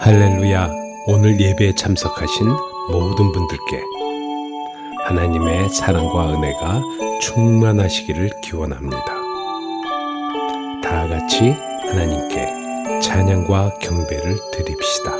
할렐루야. 오늘 예배에 참석하신 모든 분들께 하나님의 사랑과 은혜가 충만하시기를 기원합니다. 다 같이 하나님께 찬양과 경배를 드립시다.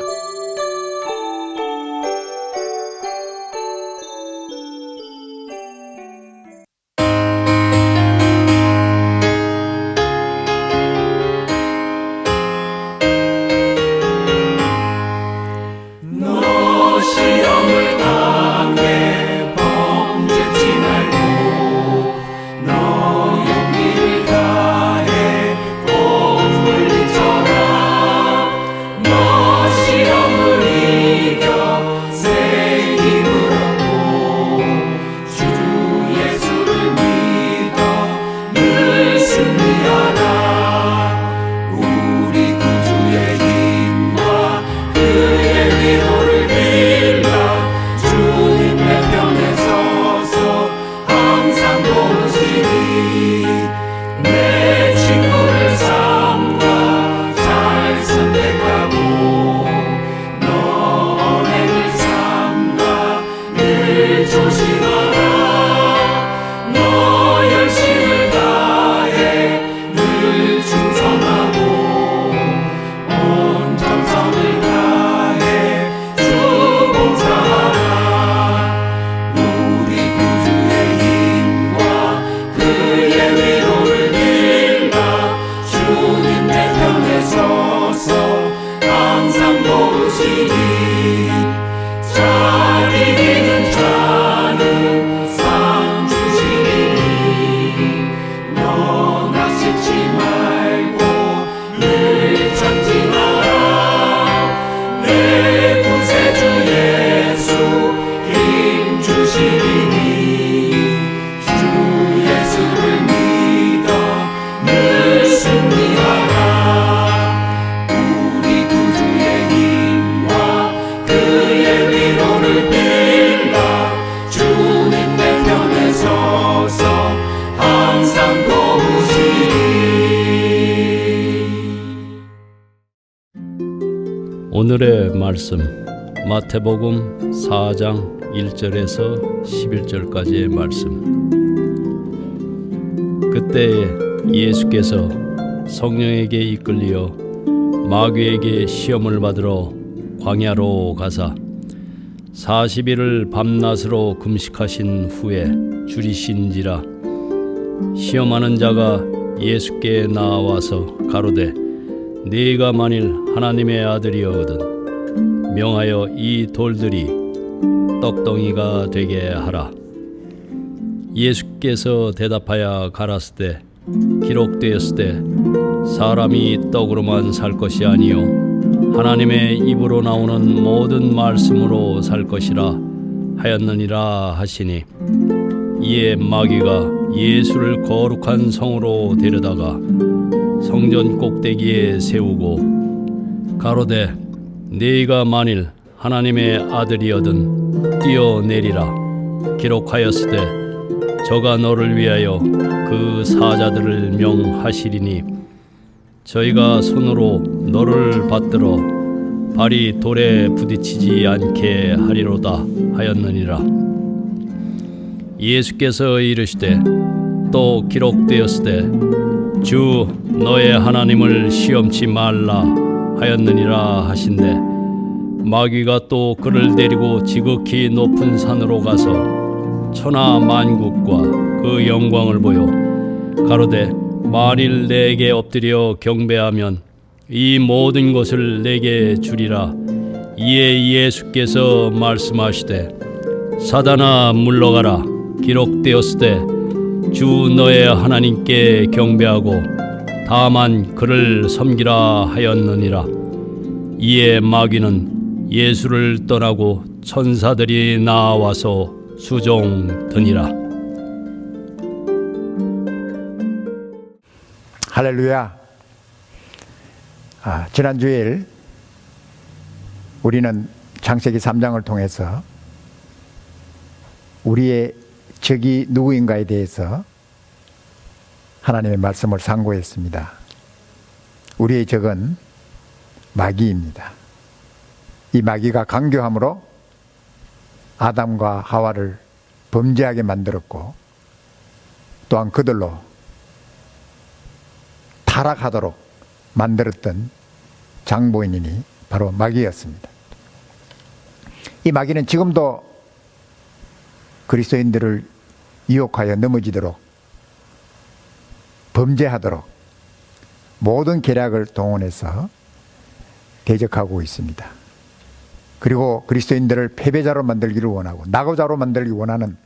마태복음 4장 1절에서 11절까지의 말씀. 그때 예수께서 성령에게 이끌리어 마귀에게 시험을 받으러 광야로 가사 40일을 밤낮으로 금식하신 후에 줄이신지라 시험하는 자가 예수께 나와서 가로되 네가 만일 하나님의 아들이거든 명하여 이 돌들이 떡덩이가 되게 하라. 예수께서 대답하여 가라스되 기록되었으되 사람이 떡으로만 살 것이 아니요 하나님의 입으로 나오는 모든 말씀으로 살 것이라 하였느니라 하시니 이에 마귀가 예수를 거룩한 성으로 데려다가 성전 꼭대기에 세우고 가로되 네가 만일 하나님의 아들이여든 뛰어내리라 기록하였으되 저가 너를 위하여 그 사자들을 명하시리니 저희가 손으로 너를 받들어 발이 돌에 부딪히지 않게 하리로다 하였느니라. 예수께서 이르시되 또 기록되었으되 주 너의 하나님을 시험치 말라 하였느니라 하신대. 마귀가 또 그를 데리고 지극히 높은 산으로 가서 천하 만국과 그 영광을 보여 가로되 만일 내게 엎드려 경배하면 이 모든 것을 내게 주리라. 이에 예수께서 말씀하시되 사단아 물러가라. 기록되었으되 주 너의 하나님께 경배하고 다만 그를 섬기라 하였느니라 이에 마귀는 예수를 떠나고 천사들이 나와서 수종 드니라 할렐루야. 아, 지난 주일 우리는 장세기 3장을 통해서 우리의 적이 누구인가에 대해서 하나님의 말씀을 상고했습니다. 우리의 적은 마귀입니다. 이 마귀가 강교함으로 아담과 하와를 범죄하게 만들었고 또한 그들로 타락하도록 만들었던 장보인이니 바로 마귀였습니다. 이 마귀는 지금도 그리스도인들을 유혹하여 넘어지도록 범죄하도록 모든 계략을 동원해서 대적하고 있습니다. 그리고 그리스도인들을 패배자로 만들기를 원하고 낙오자로 만들기 원하는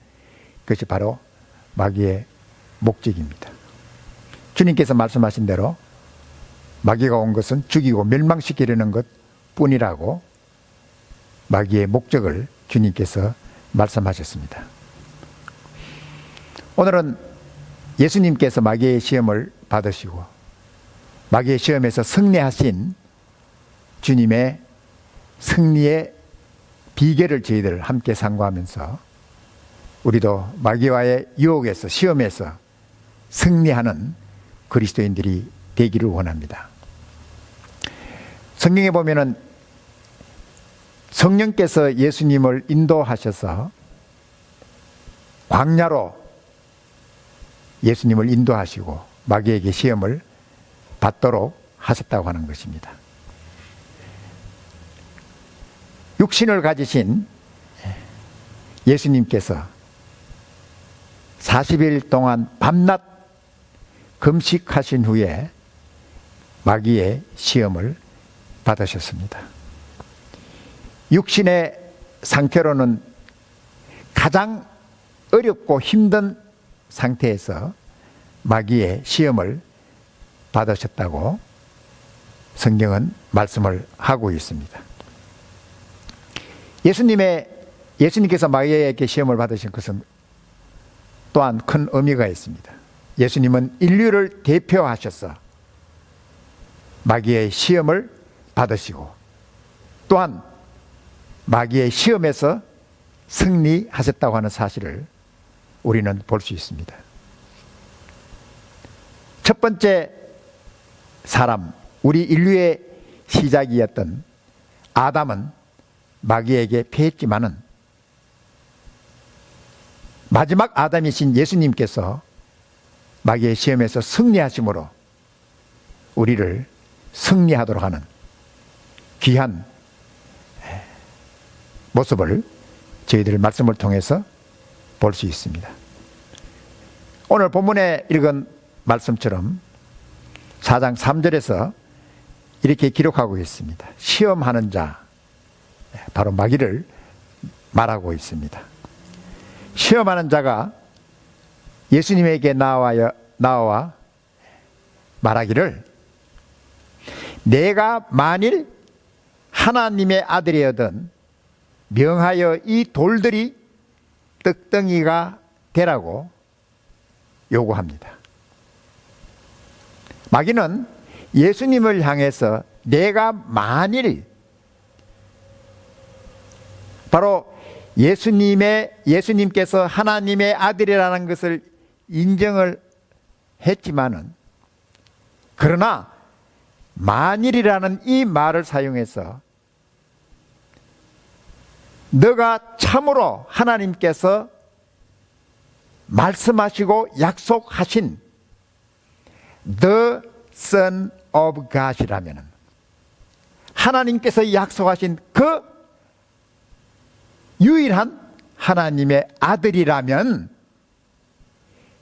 것이 바로 마귀의 목적입니다. 주님께서 말씀하신 대로 마귀가 온 것은 죽이고 멸망시키려는 것 뿐이라고 마귀의 목적을 주님께서 말씀하셨습니다. 오늘은 예수님께서 마귀의 시험을 받으시고 마귀의 시험에서 승리하신 주님의 승리의 비결을 저희들 함께 상고하면서 우리도 마귀와의 유혹에서 시험에서 승리하는 그리스도인들이 되기를 원합니다. 성경에 보면은 성령께서 예수님을 인도하셔서 광야로 예수님을 인도하시고 마귀에게 시험을 받도록 하셨다고 하는 것입니다. 육신을 가지신 예수님께서 40일 동안 밤낮 금식하신 후에 마귀의 시험을 받으셨습니다. 육신의 상태로는 가장 어렵고 힘든 상태에서 마귀의 시험을 받으셨다고 성경은 말씀을 하고 있습니다. 예수님의 예수님께서 마귀에게 시험을 받으신 것은 또한 큰 의미가 있습니다. 예수님은 인류를 대표하셔서 마귀의 시험을 받으시고 또한 마귀의 시험에서 승리하셨다고 하는 사실을 우리는 볼 수 있습니다. 첫 번째 사람, 우리 인류의 시작이었던 아담은 마귀에게 패했지만은 마지막 아담이신 예수님께서 마귀의 시험에서 승리하심으로 우리를 승리하도록 하는 귀한 모습을 저희들 말씀을 통해서 볼 수 있습니다. 오늘 본문에 읽은 말씀처럼 4장 3절에서 이렇게 기록하고 있습니다. 시험하는 자, 바로 마귀를 말하고 있습니다. 시험하는 자가 예수님에게 나와야, 나와 말하기를 내가 만일 하나님의 아들이어든 명하여 이 돌들이 떡덩이가 되라고 요구합니다. 마귀는 예수님을 향해서 내가 만일 바로 예수님의 예수님께서 하나님의 아들이라는 것을 인정을 했지만은 그러나 만일이라는 이 말을 사용해서 너가 참으로 하나님께서 말씀하시고 약속하신 The Son of God이라면 하나님께서 약속하신 그 유일한 하나님의 아들이라면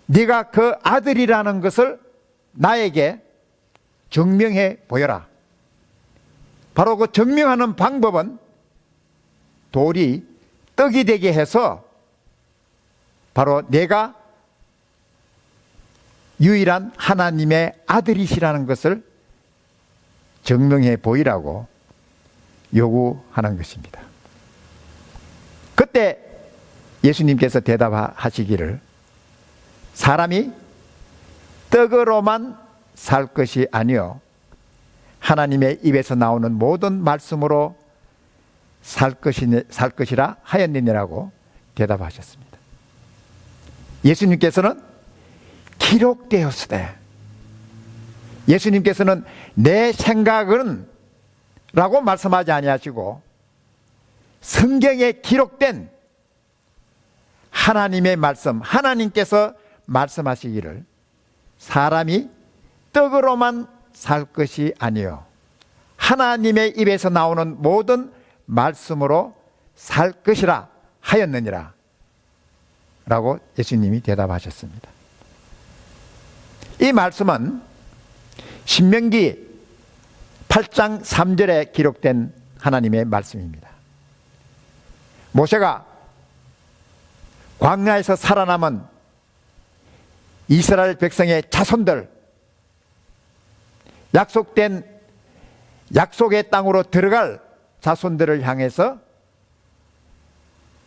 네가 그 아들이라는 것을 나에게 증명해 보여라. 바로 그 증명하는 방법은 돌이 떡이 되게 해서 바로 내가 유일한 하나님의 아들이시라는 것을 증명해 보이라고 요구하는 것입니다. 그때 예수님께서 대답하시기를 사람이 떡으로만 살 것이 아니요 하나님의 입에서 나오는 모든 말씀으로 살 것이 살 것이라 하였느니라고 대답하셨습니다. 예수님께서는 기록되었으되 예수님께서는 내 생각은 라고 말씀하지 아니하시고 성경에 기록된 하나님의 말씀, 하나님께서 말씀하시기를 사람이 떡으로만 살 것이 아니요 하나님의 입에서 나오는 모든 말씀으로 살 것이라 하였느니라 라고 예수님이 대답하셨습니다. 이 말씀은 신명기 8장 3절에 기록된 하나님의 말씀입니다. 모세가 광야에서 살아남은 이스라엘 백성의 자손들 약속된 약속의 땅으로 들어갈 자손들을 향해서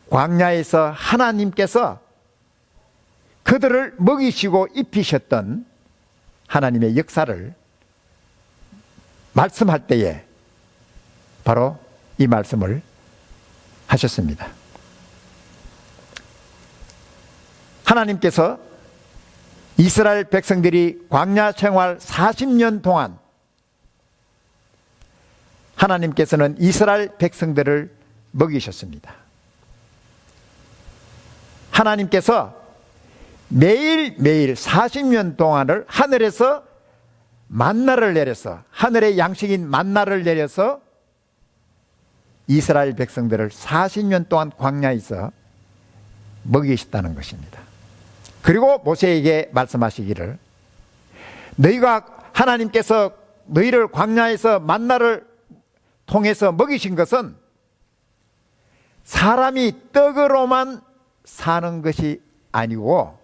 광야에서 하나님께서 그들을 먹이시고 입히셨던 하나님의 역사를 말씀할 때에 바로 이 말씀을 하셨습니다. 하나님께서 이스라엘 백성들이 광야 생활 40년 동안 하나님께서는 이스라엘 백성들을 먹이셨습니다. 하나님께서 매일매일 40년 동안을 하늘에서 만나를 내려서 하늘의 양식인 만나를 내려서 이스라엘 백성들을 40년 동안 광야에서 먹이셨다는 것입니다. 그리고 모세에게 말씀하시기를 너희가 하나님께서 너희를 광야에서 만나를 통해서 먹이신 것은 사람이 떡으로만 사는 것이 아니고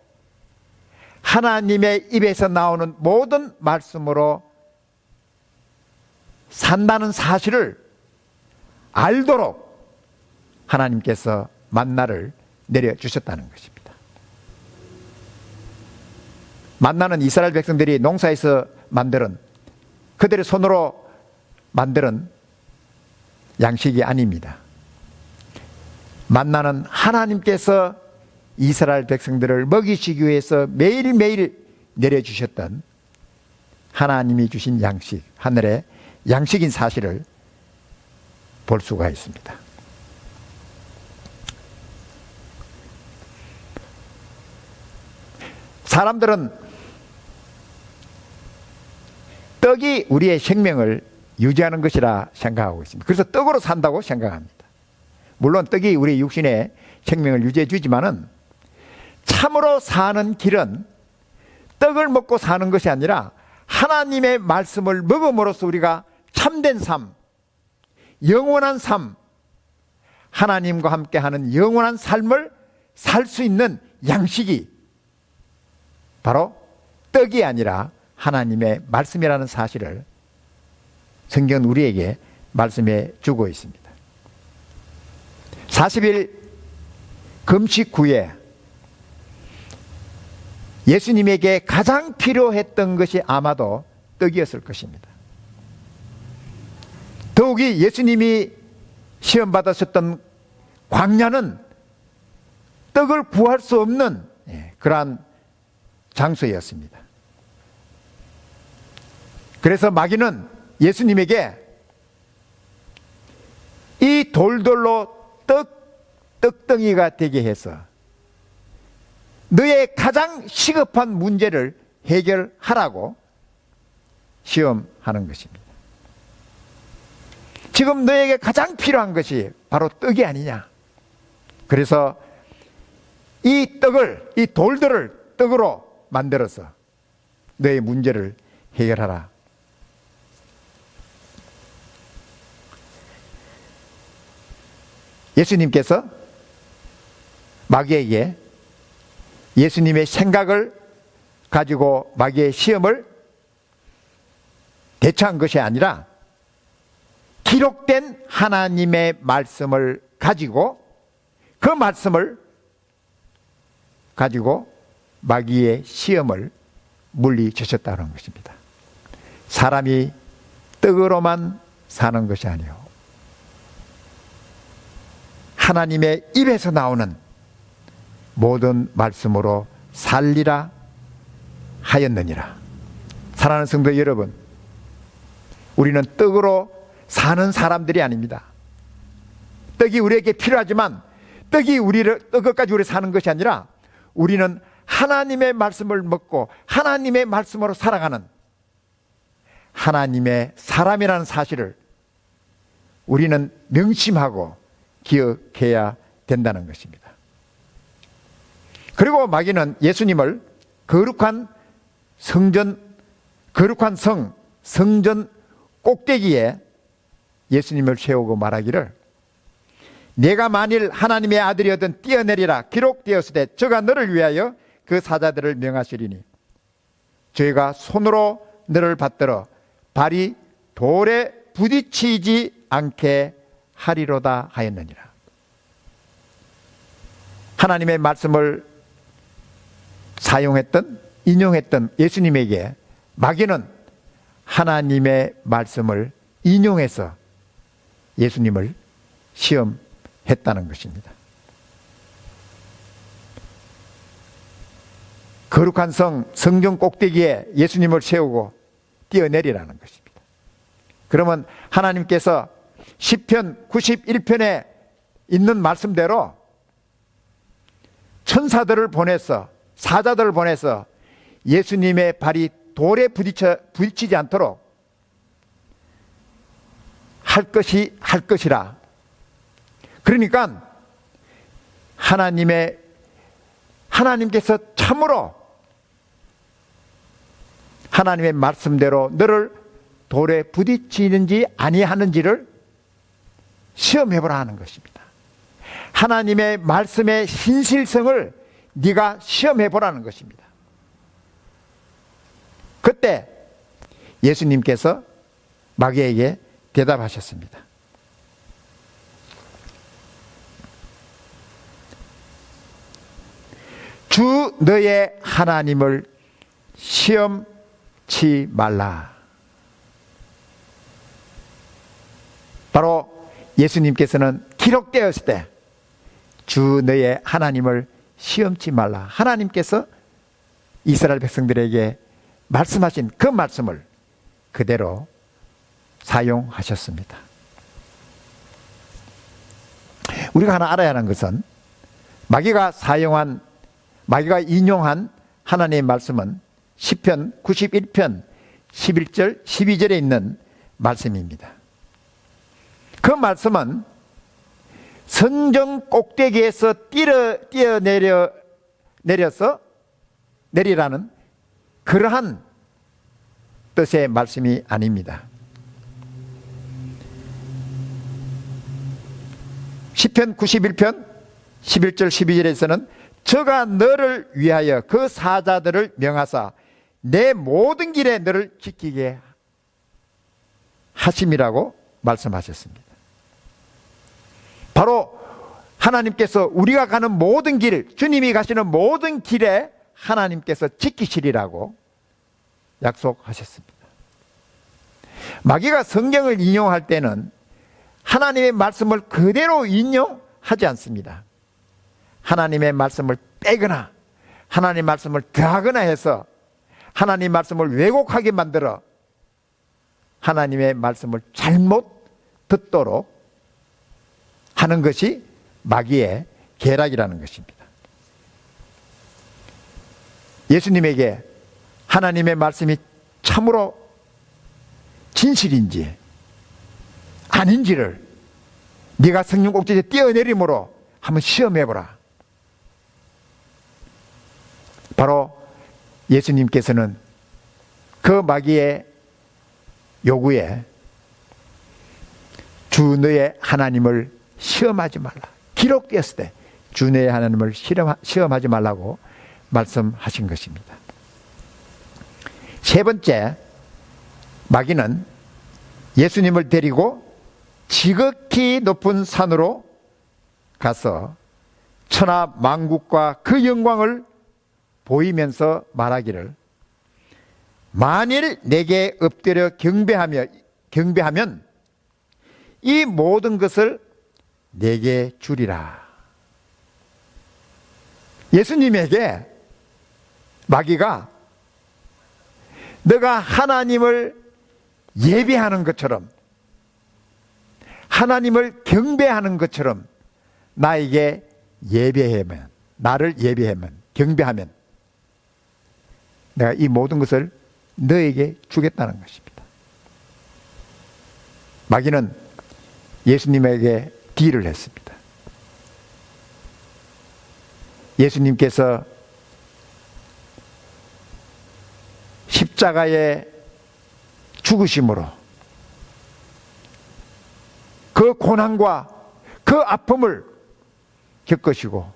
하나님의 입에서 나오는 모든 말씀으로 산다는 사실을 알도록 하나님께서 만나를 내려주셨다는 것입니다. 만나는 이스라엘 백성들이 농사에서 만드는 그들의 손으로 만드는 양식이 아닙니다. 만나는 하나님께서 이스라엘 백성들을 먹이시기 위해서 매일매일 내려주셨던 하나님이 주신 양식, 하늘의 양식인 사실을 볼 수가 있습니다. 사람들은 떡이 우리의 생명을 유지하는 것이라 생각하고 있습니다. 그래서 떡으로 산다고 생각합니다. 물론 떡이 우리 육신의 생명을 유지해 주지만은 참으로 사는 길은 떡을 먹고 사는 것이 아니라 하나님의 말씀을 먹음으로써 우리가 참된 삶, 영원한 삶, 하나님과 함께 하는 영원한 삶을 살 수 있는 양식이 바로 떡이 아니라 하나님의 말씀이라는 사실을 성경은 우리에게 말씀해 주고 있습니다. 40일 금식 후에 예수님에게 가장 필요했던 것이 아마도 떡이었을 것입니다. 더욱이 예수님이 시험 받으셨던 광야는 떡을 구할 수 없는 예, 그러한 장소였습니다. 그래서 마귀는 예수님에게 이 돌돌로 떡, 떡덩이가 되게 해서 너의 가장 시급한 문제를 해결하라고 시험하는 것입니다. 지금 너에게 가장 필요한 것이 바로 떡이 아니냐. 그래서 이 떡을, 이 돌들을 떡으로 만들어서 너의 문제를 해결하라. 예수님께서 마귀에게 예수님의 생각을 가지고 마귀의 시험을 대처한 것이 아니라 기록된 하나님의 말씀을 가지고 그 말씀을 가지고 마귀의 시험을 물리치셨다는 것입니다. 사람이 떡으로만 사는 것이 아니요. 하나님의 입에서 나오는 모든 말씀으로 살리라 하였느니라. 사랑하는 성도 여러분, 우리는 떡으로 사는 사람들이 아닙니다. 떡이 우리에게 필요하지만 떡이 우리를 떡까지 우리 사는 것이 아니라 우리는 하나님의 말씀을 먹고 하나님의 말씀으로 살아가는 하나님의 사람이라는 사실을 우리는 명심하고 기억해야 된다는 것입니다. 그리고 마귀는 예수님을 거룩한 성전, 거룩한 성, 성전 꼭대기에 예수님을 세우고 말하기를 내가 만일 하나님의 아들이었던 뛰어내리라 기록되었을 때 저가 너를 위하여 그 사자들을 명하시리니 저희가 손으로 너를 받들어 발이 돌에 부딪히지 않게 하리로다 하였느니라. 하나님의 말씀을 사용했던 인용했던 예수님에게 마귀는 하나님의 말씀을 인용해서 예수님을 시험했다는 것입니다. 거룩한 성, 성경 꼭대기에 예수님을 세우고 뛰어내리라는 것입니다. 그러면 하나님께서 10편 91편에 있는 말씀대로 천사들을 보내서 사자들을 보내서 예수님의 발이 돌에 부딪혀 부딪히지 않도록 할 것이 할 것이라. 그러니까 하나님의 하나님께서 참으로 하나님의 말씀대로 너를 돌에 부딪히는지 아니하는지를 시험해 보라 하는 것입니다. 하나님의 말씀의 신실성을 네가 시험해 보라는 것입니다. 그때 예수님께서 마귀에게 대답하셨습니다. 주 너의 하나님을 시험치 말라. 바로 예수님께서는 기록되었을 때 주 너의 하나님을 시험치 말라. 하나님께서 이스라엘 백성들에게 말씀하신 그 말씀을 그대로 사용하셨습니다. 우리가 하나 알아야 하는 것은 마귀가 사용한 마귀가 인용한 하나님의 말씀은 시편 91편 11절 12절에 있는 말씀입니다. 그 말씀은 선정 꼭대기에서 뛰어, 뛰어내려 내려서 내리라는 그러한 뜻의 말씀이 아닙니다. 시편 91편 11절 12절에서는 저가 너를 위하여 그 사자들을 명하사 내 모든 길에 너를 지키게 하심이라고 말씀하셨습니다. 바로 하나님께서 우리가 가는 모든 길, 주님이 가시는 모든 길에 하나님께서 지키시리라고 약속하셨습니다. 마귀가 성경을 인용할 때는 하나님의 말씀을 그대로 인용하지 않습니다. 하나님의 말씀을 빼거나 하나님의 말씀을 더하거나 해서 하나님의 말씀을 왜곡하게 만들어 하나님의 말씀을 잘못 듣도록 하는 것이 마귀의 계략이라는 것입니다. 예수님에게 하나님의 말씀이 참으로 진실인지 아닌지를 네가 성령 꼭지에 뛰어내림으로 한번 시험해 보라. 바로 예수님께서는 그 마귀의 요구에 주 너의 하나님을 시험하지 말라. 기록되었을 때주 너의 하나님을 시험하지 말라고 말씀하신 것입니다. 세 번째, 마귀는 예수님을 데리고 지극히 높은 산으로 가서 천하 만국과 그 영광을 보이면서 말하기를 만일 내게 엎드려 경배하며 경배하면 이 모든 것을 내게 주리라. 예수님에게 마귀가 너가 하나님을 예배하는 것처럼 하나님을 경배하는 것처럼 나에게 예배하면 나를 예배하면 경배하면 내가 이 모든 것을 너에게 주겠다는 것입니다. 마귀는 예수님에게 딜을 했습니다. 예수님께서 십자가의 죽으심으로 그 고난과 그 아픔을 겪으시고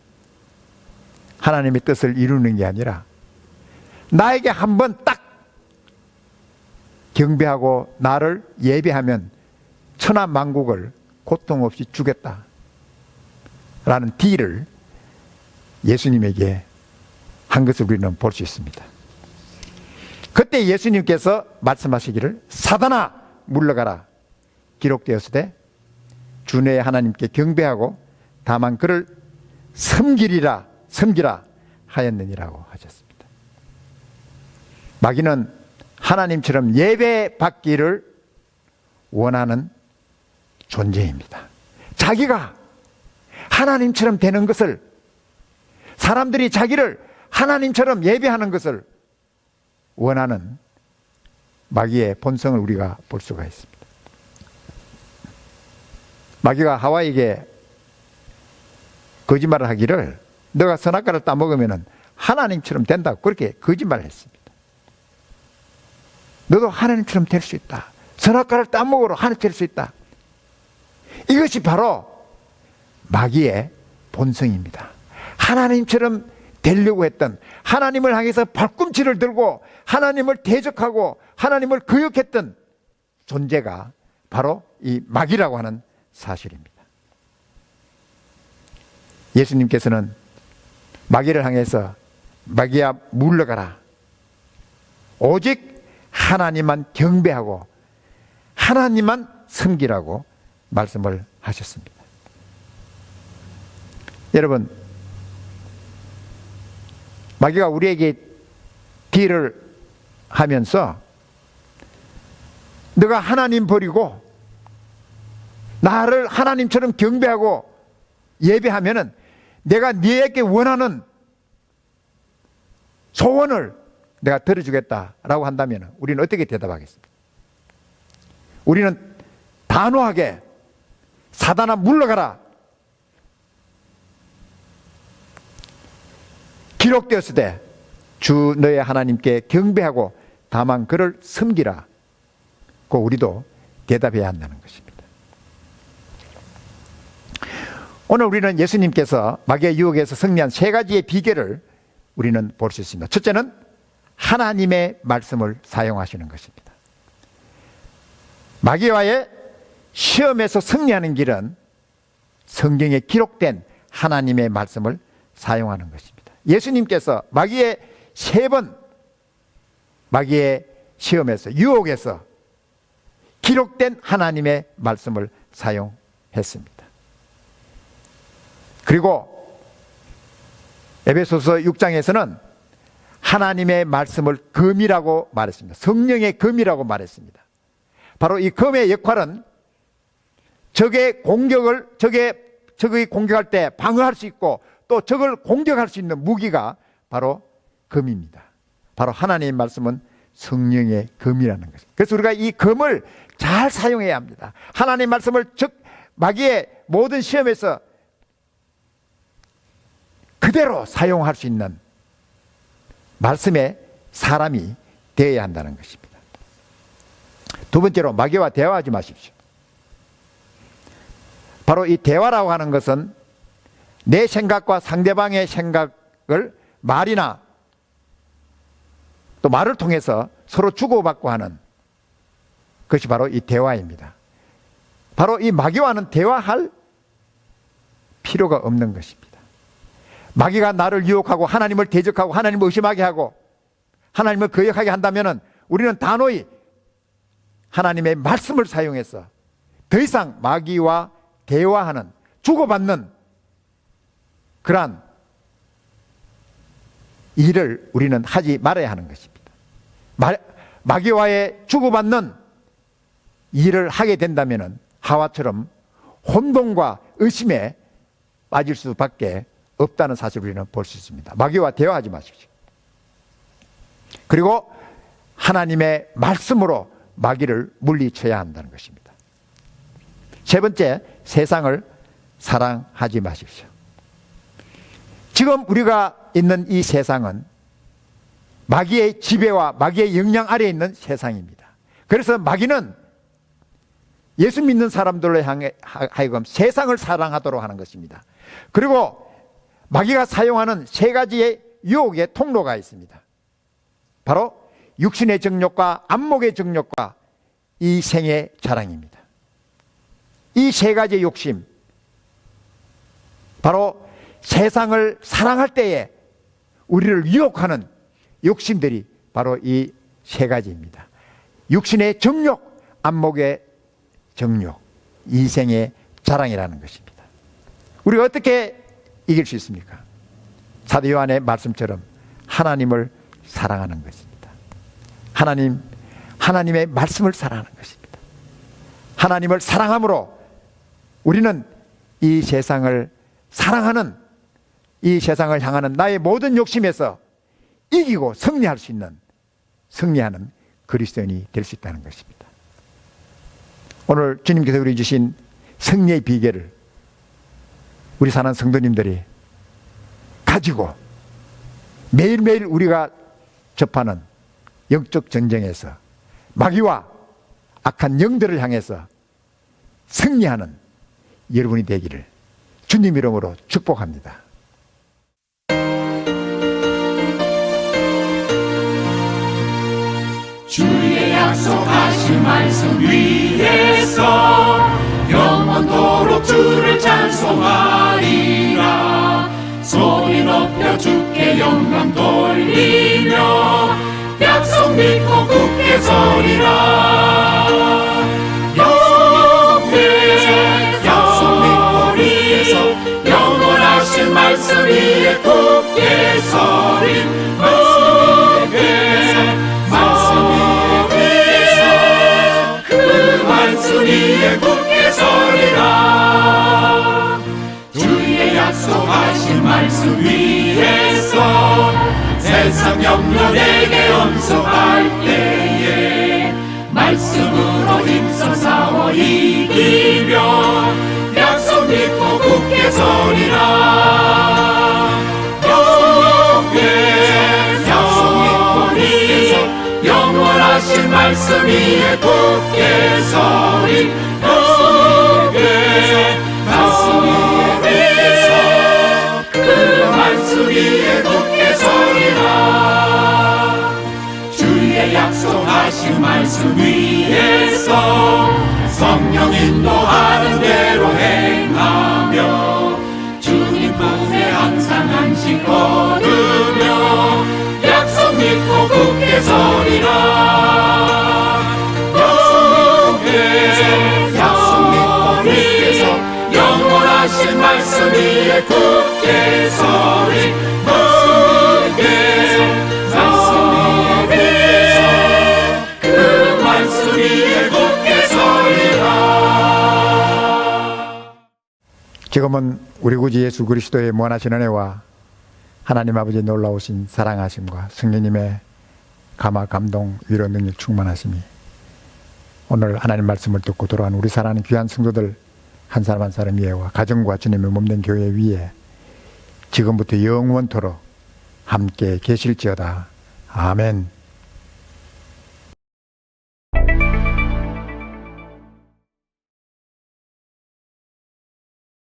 하나님의 뜻을 이루는 게 아니라 나에게 한 번 딱 경배하고 나를 예배하면 천하 만국을 고통 없이 주겠다. 라는 딜을 예수님에게 한 것을 우리는 볼 수 있습니다. 그때 예수님께서 말씀하시기를 사단아 물러가라 기록되었을 주내 하나님께 경배하고 다만 그를 섬기리라 섬기라 하였느니라고 하셨습니다. 마귀는 하나님처럼 예배 받기를 원하는 존재입니다. 자기가 하나님처럼 되는 것을 사람들이 자기를 하나님처럼 예배하는 것을 원하는 마귀의 본성을 우리가 볼 수가 있습니다. 마귀가 하와에게 거짓말을 하기를 너가 선악과를 따먹으면 하나님처럼 된다고 그렇게 거짓말을 했습니다. 너도 하나님처럼 될 수 있다. 선악과를 따먹으러 하나님 될 수 있다. 이것이 바로 마귀의 본성입니다. 하나님처럼 되려고 했던 하나님을 향해서 발꿈치를 들고 하나님을 대적하고 하나님을 거역했던 존재가 바로 이 마귀라고 하는 사실입니다. 예수님께서는 마귀를 향해서 마귀야 물러가라. 오직 하나님만 경배하고 하나님만 섬기라고 말씀을 하셨습니다. 여러분, 마귀가 우리에게 딜을 하면서 너가 하나님 버리고 나를 하나님처럼 경배하고 예배하면은 내가 네에게 원하는 소원을 내가 들어주겠다라고 한다면 우리는 어떻게 대답하겠습니까? 우리는 단호하게 사단아 물러가라. 기록되었을 때 주 너의 하나님께 경배하고 다만 그를 섬기라. 그 우리도 대답해야 한다는 것입니다. 오늘 우리는 예수님께서 마귀의 유혹에서 승리한 세 가지의 비결을 우리는 볼 수 있습니다. 첫째는 하나님의 말씀을 사용하시는 것입니다. 마귀와의 시험에서 승리하는 길은 성경에 기록된 하나님의 말씀을 사용하는 것입니다. 예수님께서 마귀의 세 번 마귀의 시험에서 유혹에서 기록된 하나님의 말씀을 사용했습니다. 그리고 에베소서 6장에서는 하나님의 말씀을 금이라고 말했습니다. 성령의 금이라고 말했습니다. 바로 이 금의 역할은 적의 공격을 적의 적의 공격할 때 방어할 수 있고 또 적을 공격할 수 있는 무기가 바로 금입니다. 바로 하나님의 말씀은 성령의 금이라는 것입니다. 그래서 우리가 이 금을 잘 사용해야 합니다. 하나님의 말씀을 즉 마귀의 모든 시험에서 그대로 사용할 수 있는 말씀의 사람이 되어야 한다는 것입니다. 두 번째로 마귀와 대화하지 마십시오. 바로 이 대화라고 하는 것은 내 생각과 상대방의 생각을 말이나 또 말을 통해서 서로 주고받고 하는 것이 바로 이 대화입니다. 바로 이 마귀와는 대화할 필요가 없는 것입니다. 마귀가 나를 유혹하고 하나님을 대적하고 하나님을 의심하게 하고 하나님을 거역하게 한다면 우리는 단호히 하나님의 말씀을 사용해서 더 이상 마귀와 대화하는 주고받는 그러한 일을 우리는 하지 말아야 하는 것입니다. 마, 마귀와의 주고받는 일을 하게 된다면 하와처럼 혼동과 의심에 빠질 수밖에 없다는 사실을 우리는 볼 수 있습니다. 마귀와 대화하지 마십시오. 그리고 하나님의 말씀으로 마귀를 물리쳐야 한다는 것입니다. 세 번째, 세상을 사랑하지 마십시오. 지금 우리가 있는 이 세상은 마귀의 지배와 마귀의 영향 아래에 있는 세상입니다. 그래서 마귀는 예수 믿는 사람들로 향해 하여금 세상을 사랑하도록 하는 것입니다. 그리고 마귀가 사용하는 세 가지의 유혹의 통로가 있습니다. 바로 육신의 정욕과 안목의 정욕과 이 생의 자랑입니다. 이 세 가지의 욕심, 바로 세상을 사랑할 때에 우리를 유혹하는 욕심들이 바로 이 세 가지입니다. 육신의 정욕, 안목의 정욕, 이생의 자랑이라는 것입니다. 우리가 어떻게 이길 수 있습니까? 사도 요한의 말씀처럼 하나님을 사랑하는 것입니다. 하나님, 하나님의 말씀을 사랑하는 것입니다. 하나님을 사랑함으로 우리는 이 세상을 사랑하는 이 세상을 향하는 나의 모든 욕심에서 이기고 승리할 수 있는 승리하는 그리스도인이 될 수 있다는 것입니다. 오늘 주님께서 우리 주신 승리의 비결을 우리 사는 성도님들이 가지고 매일매일 우리가 접하는 영적 전쟁에서 마귀와 악한 영들을 향해서 승리하는 여러분이 되기를 주님 이름으로 축복합니다. 주의 약속하신 말씀 위에서 영원토록 주를 찬송하리라 소리 높여 주께 영광 돌리며 약속 믿고 굳게 서리라 말씀 위에 굳게 서리 말씀 위에 그 말씀 위에 굳게 서리라. 주의 약속하신 말씀 위에서 세상 염려 내게 엄속할 때에 말씀으로 힘써 싸워 이기며 약속 믿고 믿고 굳게 서 영원하신 말씀 위에 굳게 서리. 말씀 위에 그 말씀 위에 굳게 서리라. 주의 약속하신 말씀 위에서 성령 인도하는 대 말씀 위에 굳게 서리 굳게 위에 그 말씀 위에 굳게 서리라. 지금은 우리 구주 예수 그리스도의 무한하신 은혜와 하나님 아버지 놀라우신 사랑하심과 성령님의 감화 감동 위로 능력 충만하심이 오늘 하나님 말씀을 듣고 돌아온 우리 사랑하는 귀한 성도들 한 사람 한 사람 위에와 가정과 주님의 몸된 교회 위에 지금부터 영원토록 함께 계실지어다. 아멘